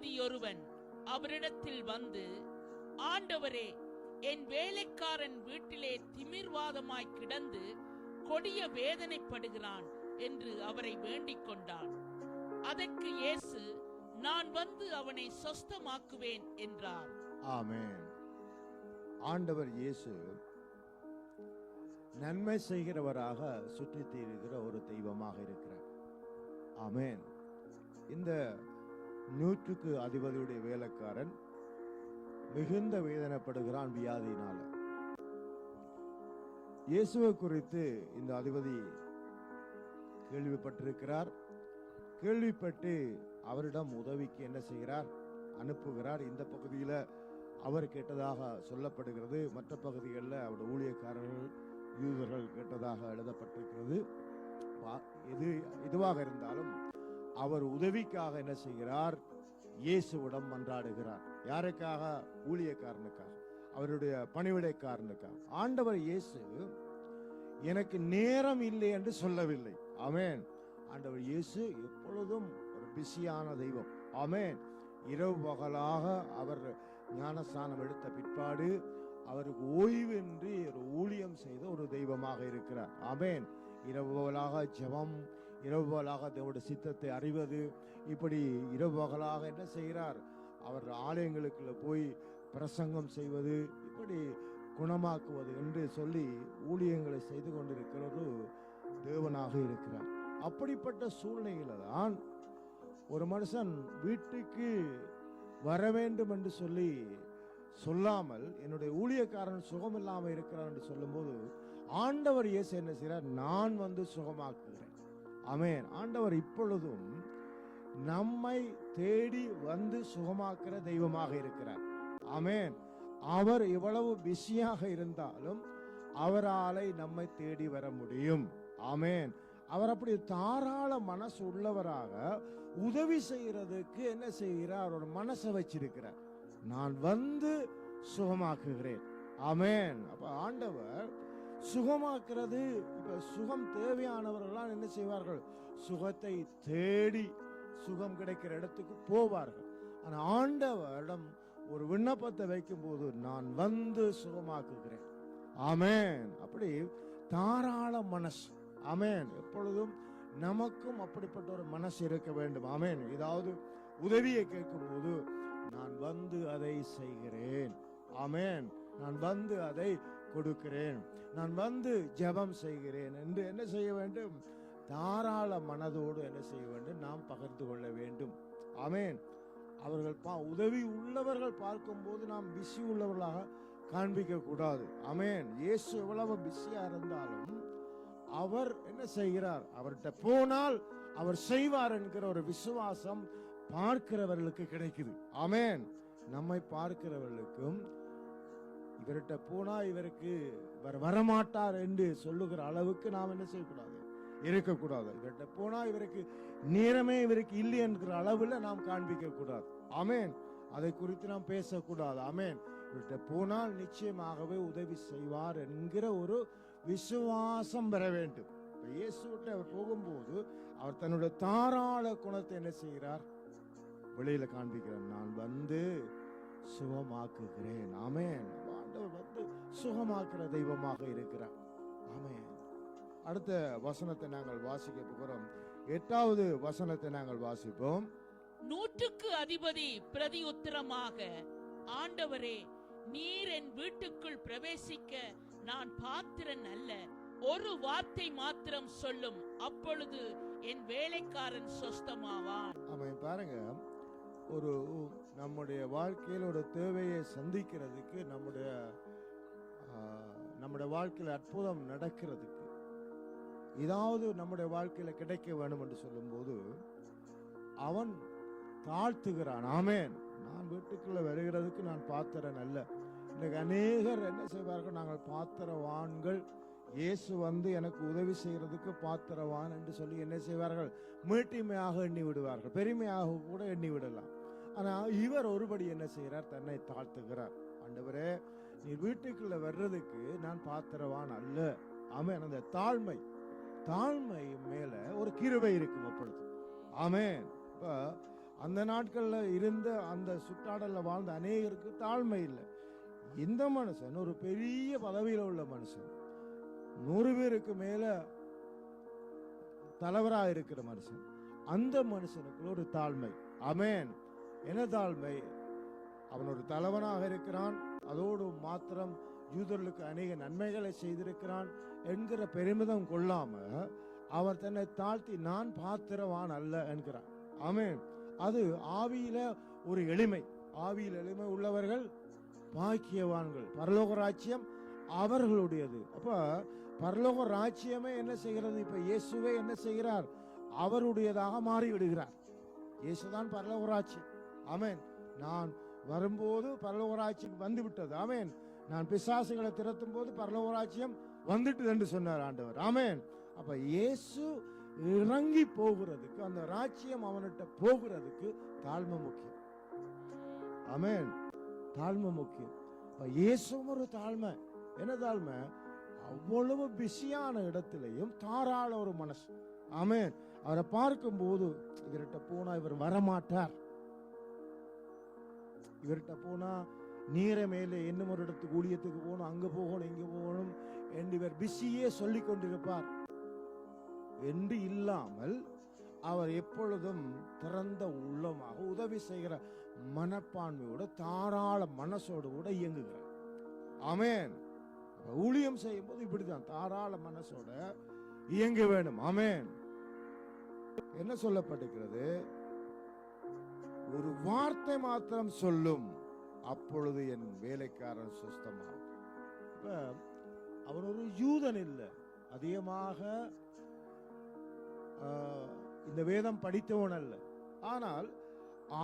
அதிபதியொருவன் அவரிடத்தில் வந்து ஆண்டவரே என் வேலைக்காரன் வீட்டிலே திமிர்வாதமாய் கிடந்து கொடிய வேதனைப்படுகிறான் என்று அவரை வேண்டிக் கொண்டான். அதற்கு இயேசு நான் வந்து அவனை சொஸ்தமாக்குவேன் என்றார். ஆமேன். ஆண்டவர் இயேசு நன்மை செய்கிறவராக சுற்றித் திரிகிற ஒரு தெய்வமாக இருக்கிறார். ஆமேன். இந்த நூற்றுக்கு அதிபதியுடைய வேலைக்காரன் மிகுந்த வேதனைப்படுகிறான் வியாதியினால. இயேசுவை குறித்து இந்த அதிபதி கேள்விப்பட்டிருக்கிறார். கேள்விப்பட்டு அவரிடம் உதவிக்கு என்ன செய்கிறார்? அனுப்புகிறார். இந்த பகுதியில் அவர் கேட்டதாக சொல்லப்படுகிறது. மற்ற பகுதிகளில் அவருடைய ஊழியக்காரர்கள் யூதர்கள் கேட்டதாக எழுதப்பட்டிருக்கிறது. வா- எது எதுவாக இருந்தாலும் அவர் உதவிக்காக என்ன செய்கிறார்? இயேசுவிடம் மன்றாடுகிறார். யாருக்காக? ஊழியக்காரனுக்காக. அவருடைய பணிவிடைக்காரனுக்காக. ஆண்டவர் இயேசு எனக்கு நேரம் இல்லை என்று சொல்லவில்லை. ஆமென். ஆண்டவர் இயேசு எப்பொழுதும் ஒரு பிஸியான தெய்வம். அமேன் இரவு பகலாக அவர் ஞானஸ்தானம் எடுத்த பிற்பாடு அவருக்கு ஓய்வின்றி ஒரு ஊழியம் செய்த ஒரு தெய்வமாக இருக்கிறார். ஆமென். இரவு பகலாக ஜெபம் இரவு பகலாக தேவனுடைய சித்தத்தை அறிவது. இப்படி இரவு பகலாக என்ன செய்கிறார்? அவர் ஆலயங்களுக்குள்ள போய் பிரசங்கம் செய்வது இப்படி குணமாக்குவது என்று சொல்லி ஊழியங்களை செய்து கொண்டிருக்கிற தேவனாக இருக்கிறார். அப்படிப்பட்ட சூழ்நிலையில தான் ஒரு மனுஷன் வீட்டுக்கு வர வேண்டும் என்று சொல்லி சொல்லாமல் என்னுடைய ஊழியக்காரன் சுகம் இல்லாமல் இருக்கிறான் என்று சொல்லும்போது ஆண்டவர் இயேசு என்ன செய்கிறார் நான் வந்து சுகமாக்குகிறேன். அமேன் ஆண்டவர் இப்பொழுதும் நம்மை தேடி வந்து சுகமாக்குற தெய்வமாக இருக்கிறார். அமேன் அவர் எவ்வளவு பிஸியாக இருந்தாலும் அவராலை நம்மை தேடி வர முடியும். அமேன் அவர் அப்படி தாராள மனசு உள்ளவராக உதவி செய்யறதுக்கு என்ன செய்கிறார்? அவரோட மனசை வச்சிருக்கிறார். நான் வந்து சுகமாக்குகிறேன். ஆமென். அப்ப ஆண்டவர் சுகமாக்குறது. இப்போ சுகம் தேவையானவர்கள்லாம் என்ன செய்வார்கள்? சுகத்தை தேடி சுகம் கிடைக்கிற இடத்துக்கு போவார்கள். ஆனால் ஆண்டவரிடம் ஒரு விண்ணப்பத்தை வைக்கும்போது நான் வந்து சுகமாக்குகிறேன். ஆமேன். அப்படி தாராள மனசு. ஆமேன். எப்பொழுதும் நமக்கும் அப்படிப்பட்ட ஒரு மனசு இருக்க வேண்டும். ஆமேன். ஏதாவது உதவியை கேட்கும்போது நான் வந்து அதை செய்கிறேன். ஆமேன். நான் வந்து அதை கொடுக்கிறேன். நான் வந்து ஜெபம் செய்கிறேன் என்று என்ன செய்ய வேண்டும்? தாராள மனதோடு என்ன செய்ய வேண்டும்? நாம் பகிர்ந்து கொள்ள வேண்டும். ஆமேன். அவர்கள் பா உதவி உள்ளவர்கள் பார்க்கும்போது நாம் பிஸி உள்ளவர்களாக காண்பிக்க கூடாது அமேன் இயேசு எவ்வளவு பிஸியா இருந்தாலும் அவர் என்ன செய்கிறார்? அவர்கிட்ட போனால் அவர் செய்வார் என்கிற ஒரு விசுவாசம் பார்க்கிறவர்களுக்கு கிடைக்குது. அமேன் நம்மை பார்க்கிறவர்களுக்கும் இவர்கிட்ட போனா இவருக்கு இவர் வரமாட்டார் என்று சொல்லுகிற அளவுக்கு நாம் என்ன செய்யக்கூடாது? இருக்கக்கூடாது. இவர்கிட்ட போனா இவருக்கு நேரமே இவருக்கு இல்லை என்கிற அளவில் நாம் காண்பிக்க கூடாது அமேன் அதை குறித்து நாம் பேசக்கூடாது. அமேன் இவர்கிட்ட போனால் நிச்சயமாகவே உதவி செய்வார் என்கிற ஒரு விசுவாசம் பெற வேண்டும். இப்போ இயேசுவிட்ட அவர் போகும்போது அவர் தன்னுடைய தாராள குணத்தை என்ன செய்கிறார்? வெளியில காண்பிக்கிறார். நான் வந்து சுகமாக்குகிறேன். அமேன் ஆண்டவர் வந்து சுகமாக்குற தெய்வமாக இருக்கிறார். ஆமென். அடுத்த வசனத்தை நாங்கள் வாசிக்க போகிறோம். எட்டாவது வசனத்தை நாங்கள் வாசிப்போம். நூற்றுக்கு அதிபதி பிரதி உத்தரமாக ஆண்டவரே நீர் என் வீட்டுக்குள் பிரவேசிக்க நான் பாத்திரன் அல்ல. ஒரு வார்த்தை மாத்திரம் சொல்லும். அப்பொழுது என் வேலைக்காரன் சொஸ்தமாவான். அவன் பாருங்க. ஒரு நம்முடைய வாழ்க்கையில் ஒரு தேவையை சந்திக்கிறதுக்கு நம்முடைய நம்முடைய வாழ்க்கையில் அற்புதம் நடக்கிறதுக்கு ஏதாவது நம்முடைய வாழ்க்கையில் கிடைக்க வேண்டும் என்று சொல்லும்போது அவன் தாழ்த்துகிறான். ஆமேன். நான் வீட்டுக்குள்ள வருகிறதுக்கு நான் பாத்திரன் அல்ல. இன்னைக்கு அநேகர் என்ன செய்வார்கள்? நாங்கள் பாத்திரவான்கள். இயேசு வந்து எனக்கு உதவி செய்கிறதுக்கு பாத்திரவான் என்று சொல்லி என்ன செய்வார்கள்? மீட்டிமையாக எண்ணி விடுவார்கள். பெருமையாக கூட எண்ணி விடலாம். ஆனால் இவர் ஒருபடி என்ன செய்கிறார்? தன்னை தாழ்த்துகிறார். ஆண்டவரே நீ வீட்டுக்குள்ளே வர்றதுக்கு நான் பாத்திரவான் அல்ல. ஆமென். அந்த தாழ்மை தாழ்மை மேலே ஒரு கிருவை இருக்கும் அப்பொழுது. ஆமென். இப்போ அந்த நாட்களில் இருந்த அந்த சுற்றாடலில் வாழ்ந்த அநேகருக்கு தாழ்மை இல்லை. இந்த மனுஷன் ஒரு பெரிய பதவியில் உள்ள மனுஷன். நூறு பேருக்கு மேலே தலைவராக இருக்கிற மனுஷன். அந்த மனுஷனுக்குள்ள ஒரு தாழ்மை. அமேன் இனதாழ்மை. அவன் ஒரு தலைவனாக இருக்கிறான். அதோடு மாத்திரம் யூதர்களுக்கு அநேக நன்மைகளை செய்திருக்கிறான் என்கிற பெருமிதம் கொள்ளாம அவர் தன்னை தாழ்த்தி நான் பாத்திரவான் அல்ல என்கிறான். ஆமே அது ஆவியில ஒரு எளிமை. ஆவியில் எளிமை உள்ளவர்கள் பாக்கியவான்கள். பரலோக ராஜ்யம் அவர்களுடையது. அப்ப பரலோக ராஜ்யமே என்ன செய்கிறது? இப்ப இயேசுவே என்ன செய்கிறார்? அவருடையதாக மாறி விடுகிறார் இயேசுதான் பரலோக ராஜ்யம். அமேன் நான் வரும்போது பரலோக வந்து விட்டது ஆமென். நான் பிசாசுகளை திறத்தும் போது பரலோக வந்துட்டு என்று சொன்னார் ஆண்டவர். ஆமேன். அப்ப இயேசு இறங்கி போகிறதுக்கு அந்த ராஜ்யம் அவன்கிட்ட போகிறதுக்கு தாழ்மை முக்கியம். ஆமேன். தாழ்மை முக்கியம். இப்ப இயேசும் ஒரு தாழ்மை. என்ன தாழ்மை? அவ்வளவு பிஸியான இடத்திலையும் தாராள ஒரு மனசு. ஆமேன். அவரை பார்க்கும்போது இவர்கிட்ட போனா இவர் வரமாட்டார். இவர்கிட்ட போனா நீர மேலே இன்னும் ஒரு இடத்துக்கு ஊழியத்துக்கு போகணும் அங்க போகணும் இங்க போகணும் என்று இவர் பிஸியே சொல்லி கொண்டிருப்பார். என்று இல்லாமல் அவர் எப்பொழுதும் திறந்த உள்ளமாக உதவி செய்கிற மனப்பான்மையோட தாராள மனசோடு கூட இயங்குகிறார். அமேன் ஊழியம் செய்யும் போது இப்படிதான் தாராள மனசோட இயங்க வேண்டும். அமேன் என்ன சொல்லப்பட்டிருக்கிறது? ஒரு வார்த்தை மாத்திரம் சொல்லும் அப்பொழுது என் வேலைக்காரன் சுஸ்தமாகும் இப்போ அவர் ஒரு யூதன் இல்லை. அதிகமாக இந்த வேதம் படித்தவன் அல்ல. ஆனால்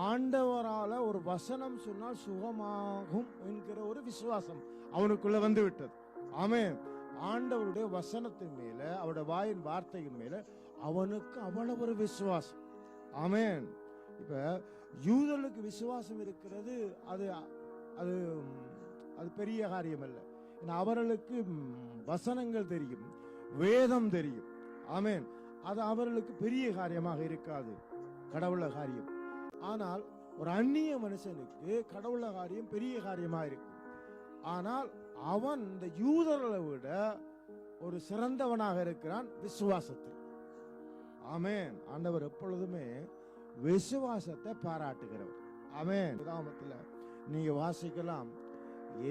ஆண்டவரால ஒரு வசனம் சொன்னால் சுகமாகும் என்கிற ஒரு விசுவாசம் அவனுக்குள்ள வந்து விட்டது. ஆமே ஆண்டவருடைய வசனத்தின் மேல அவருடைய வாயின் வார்த்தையின் மேல அவனுக்கு அவ்வளவு ஒரு விசுவாசம். ஆமேன். இப்ப யூதர்களுக்கு விசுவாசம் இருக்கிறது அது அது அது பெரிய காரியம் அல்ல அவர்களுக்கு வசனங்கள் தெரியும் வேதம் தெரியும். ஆமேன். அது அவர்களுக்கு பெரிய காரியமாக இருக்காது. கடவுள காரியம். ஆனால் ஒரு அந்நிய மனுஷனுக்கு கடவுள காரியம் பெரிய காரியமாக இருக்கும் ஆனால் அவன் இந்த யூதர்களை விட ஒரு சிறந்தவனாக இருக்கிறான் விசுவாசத்தில். ஆமேன். ஆண்டவர் எப்பொழுதுமே விசுவாசத்தை பாராட்டுகிறவர். அவன் உதாரணத்துல நீங்க வாசிக்கலாம்.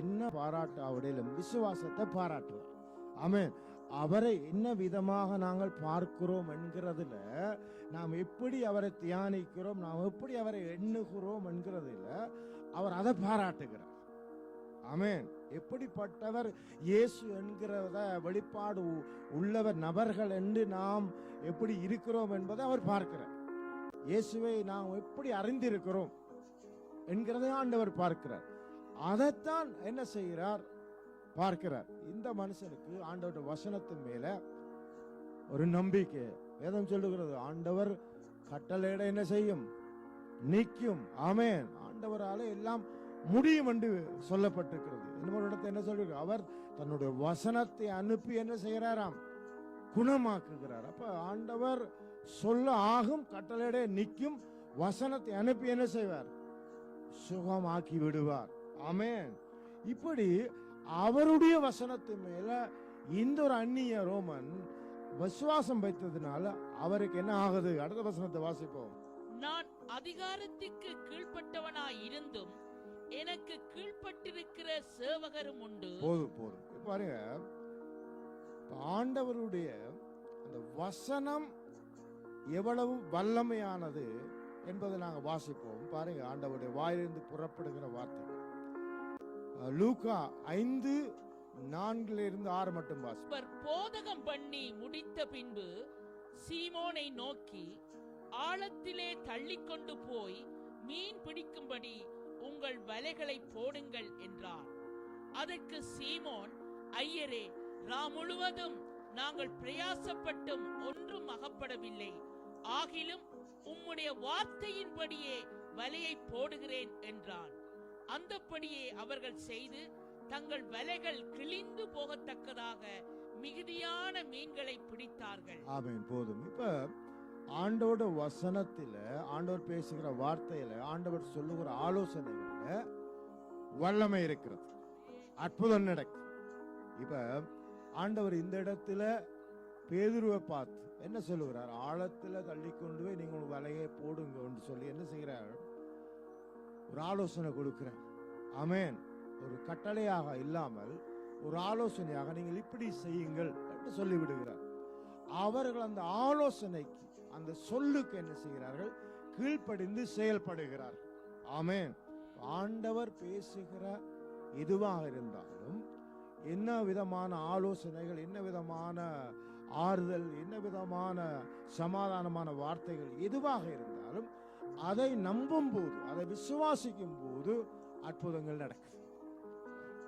என்ன பாராட்டு? அவடையிலும் விசுவாசத்தை பாராட்டுவார். அவன் அவரை என்ன விதமாக நாங்கள் பார்க்கிறோம் என்கிறதுல நாம் எப்படி அவரை தியானிக்கிறோம் நாம் எப்படி அவரை எண்ணுகிறோம் என்கிறதுல அவர் அதை பாராட்டுகிறார். அமேன் எப்படிப்பட்டவர் இயேசு என்கிறத வெளிப்பாடு உள்ளவர் நபர்கள் என்று நாம் எப்படி இருக்கிறோம் என்பதை அவர் பார்க்கிறார். இயேசுவை நாம் எப்படி அறிந்திருக்கிறோம் என்கிறதை ஆண்டவர் பார்க்கிறார். அதைத்தான் என்ன செய்கிறார்? பார்க்கிறார். இந்த மனுஷனுக்கு ஆண்டவருடைய வசனத்தின் மேல ஒரு நம்பிக்கை. வேதம் சொல்லுகிறது ஆண்டவர் கட்டளையிட என்ன செய்யும்? நிற்கும் ஆமேன். ஆண்டவரால எல்லாம் முடியும் என்று சொல்லப்பட்டிருக்கிறது. இன்னொரு இடத்தை என்ன சொல்லிருக்கு அவர் தன்னுடைய வசனத்தை அனுப்பி என்ன செய்கிறாராம்? குணமாக்குகிறார். அப்ப ஆண்டவர் சொல்ல ஆகும் கட்டளையிட நிற்கும் வசனத்தை அனுப்பி என்ன செய்வார்? சுகமாக்கி விடுவார். ஆமென். இப்படி அவருடைய வசனத்தின் மேல இந்த ஒரு அந்நிய ரோமன் விசுவாசம் வைத்ததுனால அவருக்கு என்ன ஆகுது? அடுத்த வசனத்தை வாசிப்போம். நான் அதிகாரத்துக்கு கீழ்ப்பட்டவனாய் இருந்தும் எனக்கு கீழ்ப்பட்டிருக்கிற சேவகரும் உண்டு. போதும் போதும். பாருங்க ஆண்டவருடைய அந்த வசனம் எவ்வளவு வல்லமையானது என்பதை நாங்கள் வாசிப்போம். பாருங்க ஆண்டவருடைய வாயிலிருந்து புறப்படுகிற வார்த்தை. லூகா ஐந்து நான்குல இருந்து ஆறு மட்டும் வாசிப்பர் போதகம் பண்ணி முடித்த பின்பு சீமோனை நோக்கி ஆழத்திலே தள்ளிக்கொண்டு போய் மீன் பிடிக்கும்படி உங்கள் வலைகளை போடுங்கள் என்றார். அதற்கு சீமோன் ஐயரே நாம் முழுவதும் நாங்கள் பிரயாசப்பட்டும் ஒன்றும் அகப்படவில்லை. ஆகிலும் உம்முடைய வார்த்தையின்படியே வலையை போடுகிறேன் என்றான். அந்தப்படியே அவர்கள் செய்து தங்கள் வலைகள் கிழிந்து போகத்தக்கதாக மிகுதியான மீன்களை பிடித்தார்கள். ஆமென். போதும். இப்ப ஆண்டோட வசனத்தில ஆண்டவர் பேசுகிற வார்த்தையில ஆண்டவர் சொல்லுகிற ஆலோசனைகள்ல வல்லமை இருக்கிறது. அற்புதம் நடக்கும். இப்ப ஆண்டவர் இந்த இடத்துல பேதுருவை பார்த்து என்ன சொல்லுகிறார்? ஆழத்தில் தள்ளி கொண்டு போய் நீங்கள் உங்க வலையை போடுங்கன்னு சொல்லி என்ன செய்கிறார்? ஒரு ஆலோசனை கொடுக்கிறார். அமேன் ஒரு கட்டளையாக இல்லாமல் ஒரு ஆலோசனையாக நீங்கள் இப்படி செய்யுங்கள் என்று சொல்லிவிடுகிறார். அவர்கள் அந்த ஆலோசனைக்கு அந்த சொல்லுக்கு என்ன செய்கிறார்கள்? கீழ்ப்படிந்து செயல்படுகிறார் ஆமேன். ஆண்டவர் பேசுகிற எதுவாக இருந்தாலும் என்ன விதமான ஆலோசனைகள் என்ன விதமான ஆறுதல் என்ன விதமான சமாதானமான வார்த்தைகள் எதுவாக இருந்தாலும் அதை நம்பும் போது அதை விசுவாசிக்கும் போது அற்புதங்கள் நடக்கும்.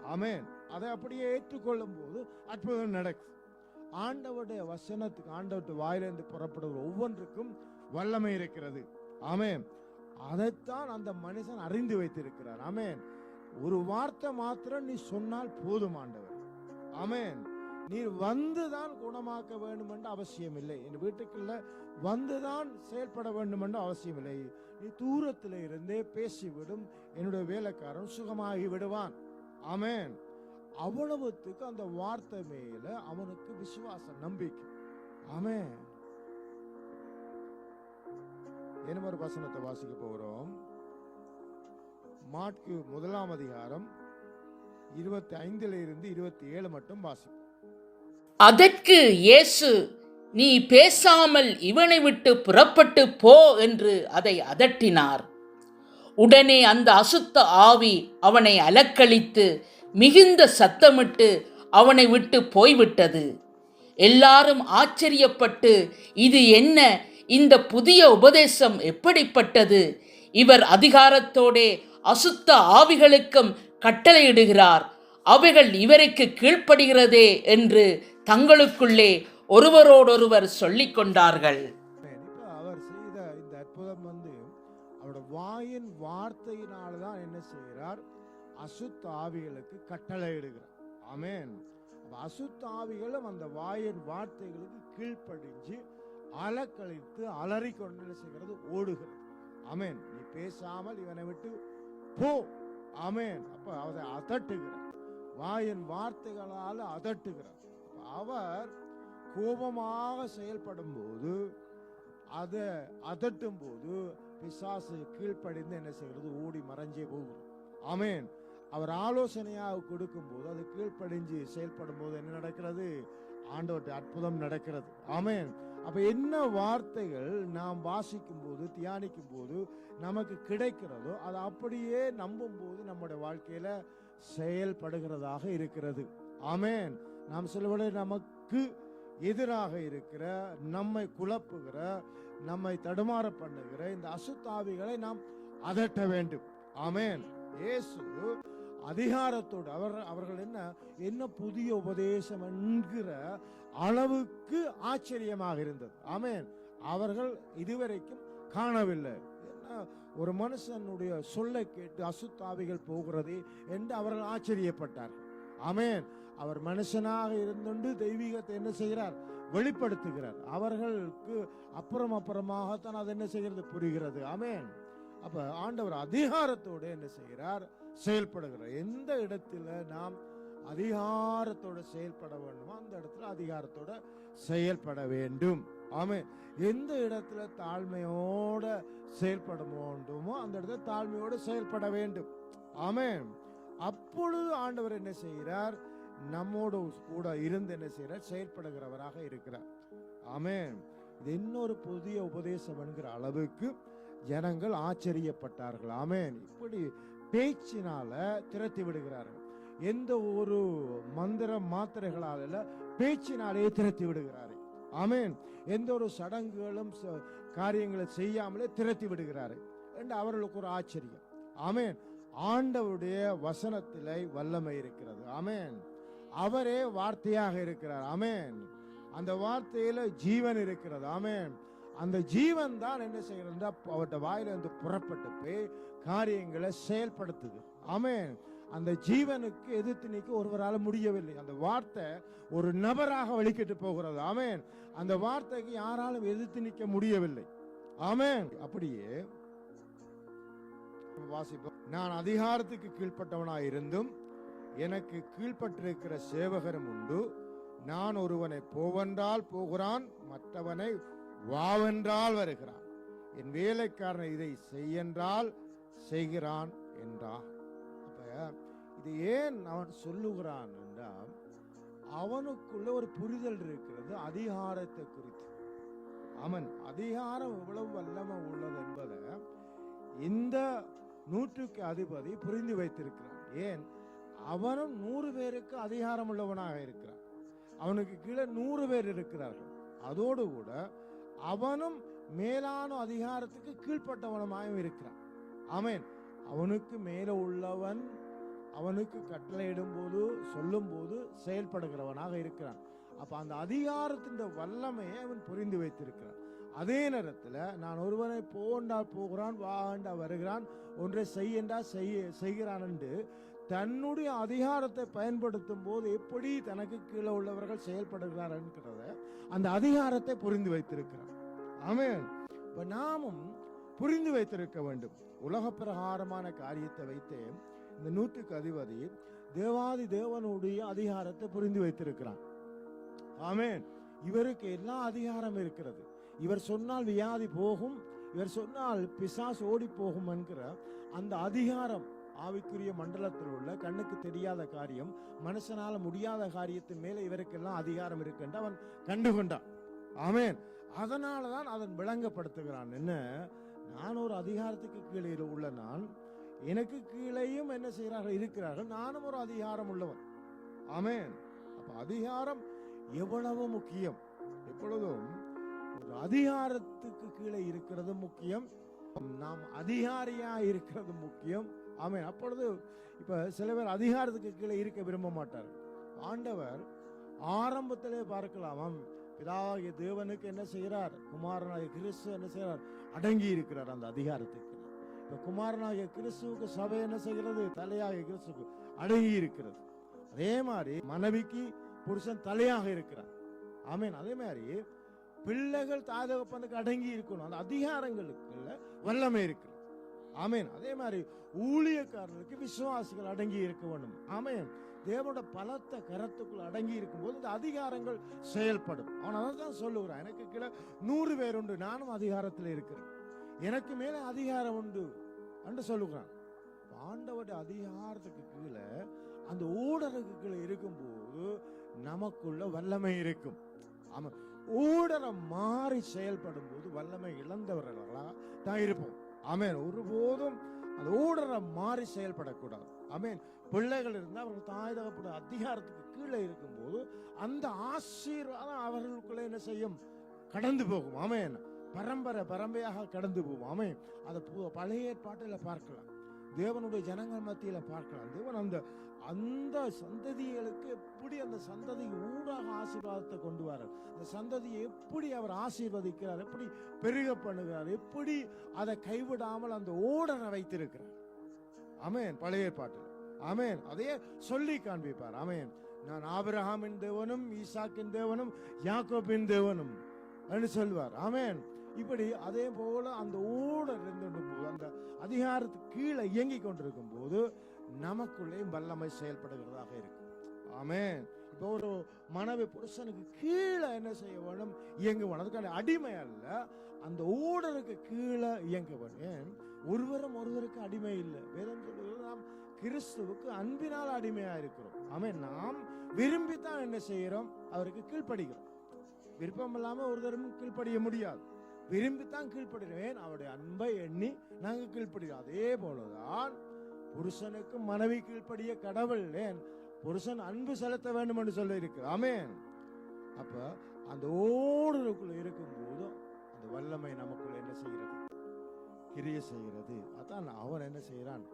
ஆமேன். அதை அப்படியே ஏற்றுக்கொள்ளும் போது அற்புதம் நடக்கும். ஆண்டவருடைய வசனத்துக்கு ஆண்டவருடைய வாயிலிருந்து புறப்படுகிற ஒவ்வொன்றுக்கும் வல்லமை இருக்கிறது. ஆமேன். அதைத்தான் அந்த மனுஷன் அறிந்து வைத்திருக்கிறார். ஆமேன். ஒரு வார்த்தை மாத்திரம் நீ சொன்னால் போதும் ஆண்டவர். அமேன் நீர் வந்துதான் குணமாக்க வேண்டும் என்று அவசியம் இல்லை என் வீட்டுக்குள்ள வந்துதான் செயல்பட வேண்டும் என்று அவசியம் இல்லை நீ தூரத்தில் இருந்தே பேசிவிடும். என்னுடைய வேலைக்காரன் சுகமாகி விடுவான். அமேன் அவ்வளவுத்துக்கு அந்த வார்த்தை மேல அவனுக்கு விசுவாசம் நம்பிக்கை. அமேன் என்ன ஒரு வசனத்தை வாசிக்க போகிறோம் மாட்கு முதலாம் அதிகாரம் இருபத்தி ஐந்துல இருந்து இருபத்தி ஏழு மட்டும் வாசி அதற்கு இயேசு நீ பேசாமல் இவனை விட்டு புறப்பட்டு போ என்று அதை அதட்டினார். உடனே அந்த அசுத்த ஆவி அவனை அலக்களித்து மிகுந்த சத்தமிட்டு அவனை விட்டு போய்விட்டது. எல்லாரும் ஆச்சரியப்பட்டு இது என்ன? இந்த புதிய உபதேசம் எப்படிப்பட்டது? இவர் அதிகாரத்தோடே அசுத்த ஆவிகளுக்கும் கட்டளையிடுகிறார். அவைகள் இவருக்கு கீழ்ப்படுகிறதே என்று தங்களுக்குள்ளே ஒருவரோடொருவர் சொல்லிக் கொண்டார்கள். அவர் செய்த இந்த அற்புதம் வந்து அவரோட வாயின் வார்த்தையினால தான் என்ன செய்கிறார்? அசுத்த ஆவிகளுக்கு கட்டளையிடுகிறார். ஆமேன். அசுத்த ஆவிகளும் அந்த வாயின் வார்த்தைகளுக்கு கீழ்ப்படிஞ்சு அலக்கழித்து அலறிக்கொண்டு என்ன செய்கிறது? ஓடுகிறது. ஆமேன். நீ பேசாமல் இவனை விட்டு போ. அமேன் அப்ப அதை அதட்டுகிறார். வாயின் வார்த்தைகளால் அதட்டுகிறார். அவர் கோபமாக செயல்படும் போது அதை அதட்டும் போது பிசாசு கீழ்ப்படிந்து என்ன செய்கிறது? ஓடி மறைஞ்சே போகும் அமேன் அவர் ஆலோசனையாக கொடுக்கும் போது அது கீழ்ப்படிஞ்சு செயல்படும் போது என்ன நடக்கிறது? ஆண்டவர்கிட்ட அற்புதம் நடக்கிறது. ஆமேன். அப்ப என்ன வார்த்தைகள் நாம் வாசிக்கும் போது தியானிக்கும் போது நமக்கு கிடைக்கிறதோ அதை அப்படியே நம்பும் போது நம்முடைய வாழ்க்கையில செயல்படுகிறதாக இருக்கிறது. ஆமேன். நாம் சிலவரை நமக்கு எதிராக இருக்கிற நம்மை குழப்புகிற நம்மை தடுமாற பண்ணுகிற இந்த அசுத்தாவிகளை நாம் அதட்ட வேண்டும். ஆமேன். இயேசு அதிகாரத்தோடு. அவர் அவர்கள் என்ன? என்ன புதிய உபதேசம் என்கிற அளவுக்கு ஆச்சரியமாக இருந்தது. ஆமேன். அவர்கள் இதுவரைக்கும் காணவில்லை. என்ன? ஒரு மனுஷனுடைய சொல்லை கேட்டு அசுத்தாவிகள் போகிறது என்று அவர்கள் ஆச்சரியப்பட்டார்கள். அமேன் அவர் மனுஷனாக இருந்துண்டு தெய்வீகத்தை என்ன செய்கிறார்? வெளிப்படுத்துகிறார். அவர்களுக்கு அப்புறம் அப்புறமாகத்தான் அது என்ன செய்கிறது? புரிகிறது. அமேன் அப்ப ஆண்டவர் அதிகாரத்தோடு என்ன செய்கிறார்? செயல்படுகிறார் எந்த இடத்துல நாம் அதிகாரத்தோட செயல்பட வேண்டுமோ அந்த இடத்துல அதிகாரத்தோட செயல்பட வேண்டும். ஆமே எந்த இடத்துல தாழ்மையோட செயல்பட வேண்டுமோ அந்த இடத்துல தாழ்மையோட செயல்பட வேண்டும். ஆமே அப்பொழுது ஆண்டவர் என்ன செய்கிறார்? நம்மோடு கூட இருந்து என்ன செய்கிறார்? செயல்படுகிறவராக இருக்கிறார். ஆமே இது இன்னொரு புதிய உபதேசம் என்கிற அளவுக்கு ஜனங்கள் ஆச்சரியப்பட்டார்கள். ஆமேன். இப்படி பேச்சினால திரட்டி விடுகிறார்கள். எந்த ஒரு மந்திர மாத்திரைகளால இல்லை பேச்சினாலே திரட்டி விடுகிறார்கள் ஆமேன். எந்த ஒரு சடங்குகளும் ச- காரியங்களை செய்யாமலே திரட்டி விடுகிறார்கள் என்று அவர்களுக்கு ஒரு ஆச்சரியம். ஆமேன். ஆண்டவருடைய வசனத்திலே வல்லமை இருக்கிறது. ஆமேன். அவரே வார்த்தையாக இருக்கிறார். அமேன் அந்த வார்த்தையில ஜீவன் இருக்கிறது. ஆமேன். அந்த ஜீவன் தான் என்ன செய்கிறது அவர்கிட்ட வாயிலிருந்து புறப்பட்டு போய் காரியங்களை செயல்படுத்துது. ஆமென். அந்த ஜீவனுக்கு எதிர்த்து நிற்க ஒருவரால் முடியவில்லை. அந்த வார்த்தை ஒரு நபராக வழிகிட்டு போகிறது. ஆமேன். அந்த வார்த்தைக்கு யாராலும் எதிர்த்து நிற்க முடியவில்லை. ஆமேன். அப்படியே வாசிப்போம். நான் அதிகாரத்துக்கு கீழ்ப்பட்டவனாய் இருந்தும் எனக்கு கீழ்ப்பட்டிருக்கிற சேவகரும் உண்டு. நான் ஒருவனை போவென்றால் போகிறான் மற்றவனை வாவென்றால் வருகிறான். என் வேலைக்காரன் இதை செய்யென்றால் செய்கிறான் என்றான். அப்ப இது ஏன் அவன் சொல்லுகிறான் என்றால் அவனுக்குள்ள ஒரு புரிதல் இருக்கிறது அதிகாரத்தை குறித்து. அவன் அதிகாரம் எவ்வளவு வல்லமை உள்ளது என்பதை இந்த நூற்றுக்கு அதிபதி புரிந்து வைத்திருக்கிறான். ஏன்? அவனும் நூறு பேருக்கு அதிகாரம் உள்ளவனாக இருக்கிறான். அவனுக்கு கீழே நூறு பேர் இருக்கிறார்கள். அதோடு கூட அவனும் மேலான அதிகாரத்துக்கு கீழ்ப்பட்டவனமாயும் இருக்கிறான். அவன் அவனுக்கு மேலே உள்ளவன் அவனுக்கு கட்டளையிடும் போது சொல்லும் போது செயல்படுகிறவனாக இருக்கிறான். அப்போ அந்த அதிகாரத்தின் வல்லமையை அவன் புரிந்து வைத்திருக்கிறான். அதே நேரத்தில் நான் ஒருவனை போண்டா போகிறான் வாண்டா வருகிறான் ஒன்றை செய்யண்டா செய்ய செய்கிறான் என்று தன்னுடைய அதிகாரத்தை பயன்படுத்தும் போது எப்படி தனக்கு கீழே உள்ளவர்கள் செயல்படுகிறார் என்கிறத அந்த அதிகாரத்தை புரிந்து வைத்திருக்கிறான். ஆமென். இப்போ நாமும் புரிந்து வைத்திருக்க வேண்டும். உலக பிரகாரமான காரியத்தை வைத்தே இந்த நூற்றுக்கு அதிபதி தேவாதி தேவனுடைய அதிகாரத்தை புரிந்து வைத்திருக்கிறான் ஆமேன். இவருக்கு எல்லா அதிகாரம் இருக்கிறது. இவர் சொன்னால் வியாதி போகும் இவர் சொன்னால் பிசாஸ் ஓடி போகும் என்கிற அந்த அதிகாரம் ஆவிக்குரிய மண்டலத்தில் உள்ள கண்ணுக்கு தெரியாத காரியம் மனுஷனால முடியாத காரியத்தின் மேலே இவருக்கெல்லாம் அதிகாரம் இருக்கு அவன் கண்டுகொண்டான். ஆமேன். அதனால தான் அதன் விளங்கப்படுத்துகிறான். என்ன? நான் ஒரு அதிகாரத்துக்கு கீழே உள்ள நான் எனக்கு கீழேயும் என்ன செய்கிறார்கள்? இருக்கிறார்கள். நானும் ஒரு அதிகாரம் உள்ளவன். ஆமேன். அப்ப அதிகாரம் எவ்வளவு முக்கியம்? எப்பொழுதும் ஒரு அதிகாரத்துக்கு கீழே இருக்கிறது முக்கியம். நாம் அதிகாரியா இருக்கிறது முக்கியம். ஆமேன். அப்பொழுது இப்ப சில பேர் அதிகாரத்துக்கு கீழே இருக்க விரும்ப மாட்டார் ஆண்டவர் ஆரம்பத்திலே பார்க்கலாமாம் பிதாவாகிய தேவனுக்கு என்ன செய்கிறார்? குமாரனாகிய கிறிஸ்து என்ன செய்கிறார்? அடங்கி இருக்கிறார் அந்த அதிகாரத்துக்கு. இப்ப குமாரனாகிய கிறிஸ்துவுக்கு சபை என்ன செய்கிறது? தலையாகிய கிறிஸ்துக்கு அடங்கி இருக்கிறது அதே மாதிரி மனைவிக்கு புருஷன் தலையாக இருக்கிறார். ஆமீன். அதே மாதிரி பிள்ளைகள் தாய் அடங்கி இருக்கணும் அந்த அதிகாரங்களுக்குள்ள வல்லமை இருக்கு ஆமென். அதே மாதிரி ஊழியக்காரர்களுக்கு விசுவாசிகள் அடங்கி இருக்க வேண்டும். ஆமென். தேவனோட பலத்த கரத்துக்குள் அடங்கி இருக்கும்போது இந்த அதிகாரங்கள் செயல்படும். அவன் அதை தான் சொல்லுகிறான். எனக்கு கீழே நூறு பேர் உண்டு. நானும் அதிகாரத்தில் இருக்கிறேன். எனக்கு மேலே அதிகாரம் உண்டு என்று சொல்லுகிறான். ஆண்டவருடைய அதிகாரத்துக்கு கீழே அந்த ஊடருக்கு கீழே இருக்கும்போது நமக்குள்ள வல்லமை இருக்கும். ஆமாம் ஊடரை மாறி செயல்படும் போது வல்லமை இழந்தவர்களாக தான் இருப்போம். ஆமென். ஒருபோதும் அந்த ஊடரை மாறி செயல்படக்கூடாது. அமீன் பிள்ளைகள் இருந்தால் அவர்கள் தாய் தகப்பட அதிகாரத்துக்கு கீழே இருக்கும்போது அந்த ஆசீர்வாதம் அவர்களுக்குள்ளே என்ன செய்யும்? கடந்து போகும். அமேன் பரம்பரை பரம்பரையாக கடந்து போகும். அமேன் அதை பழைய ஏற்பாட்டில் பார்க்கலாம். தேவனுடைய ஜனங்கள் மத்தியில் பார்க்கலாம். தேவன் அந்த அந்த சந்ததிகளுக்கு எப்படி அந்த சந்ததி ஊடாக ஆசீர்வாதத்தை கொண்டு வரார்? அந்த சந்ததியை எப்படி அவர் ஆசீர்வதிக்கிறார்? எப்படி பெருக பண்ணுகிறார் எப்படி அதை கைவிடாமல் அந்த ஓடரை வைத்திருக்கிறார்? அமேன் பழைய பாட்டில். அமேன் அதையே சொல்லி காண்பிப்பார். அமேன் நான் ஆபிரஹாமின் தேவனும் ஈசாக்கின் தேவனும் யாக்கோபின் தேவனும் என்று சொல்வார். ஆமென். இப்படி அதே போல அந்த ஊடர் இருந்து போது அந்த அதிகாரத்துக்கு கீழே இயங்கி கொண்டிருக்கும் போது நமக்குள்ளே வல்லமை செயல்படுகிறதாக இருக்கும். ஆமேன். இப்போ ஒரு மனைவி புருஷனுக்கு கீழே என்ன செய்ய வேணும் இயங்க வேணும் அதுக்கான அடிமை அல்ல. அந்த ஊடருக்கு கீழே இயங்க வேணும் ஒருவரும் ஒருவருக்கு அடிமை இல்லை. வேதம் சொல்லுகிறது நாம் கிறிஸ்துவுக்கு அன்பினால் அடிமையா இருக்கிறோம். ஆமென். நாம் விரும்பித்தான் என்ன செய்கிறோம்? அவருக்கு கீழ்ப்படுகிறோம். விருப்பம் இல்லாம ஒருவரும் கீழ்ப்படிய முடியாது. விரும்பித்தான் கீழ்ப்படுகிறேன். அவருடைய அன்பை எண்ணி நாங்கள் கீழ்ப்படுகிறோம். அதே போலதான் புருஷனுக்கு மனைவி கீழ்ப்படிய கடவுள் ஏன்? புருஷன் அன்பு செலுத்த வேண்டும் என்று சொல்ல இருக்கு ஆமேன். அப்ப அந்த ஓடுக்குள்ள இருக்கும்போது அந்த வல்லமை நமக்குள்ள என்ன செய்கிறது? கிரிய செய்கிறது. அதான் அவன் என்ன செய்கிறான்?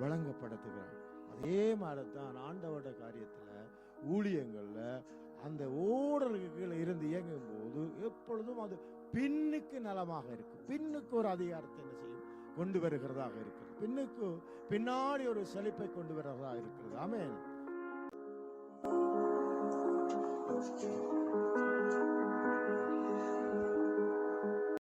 வழங்கப்படுத்துகிறான். அதே மாதிரி தான் ஆண்டவட காரியத்தில் ஊழியங்களில் அந்த ஓடருக்கு கீழே இருந்து இயங்கும் போது எப்பொழுதும் அது பின்னுக்கு நலமாக இருக்கும். பின்னுக்கு ஒரு அதிகாரத்தை என்ன செய்யும்? கொண்டு வருகிறதாக இருக்கிறது பின்னுக்கு பின்னாடி ஒரு செழிப்பை கொண்டு வருகிறதாக இருக்கிறது. ஆமென்.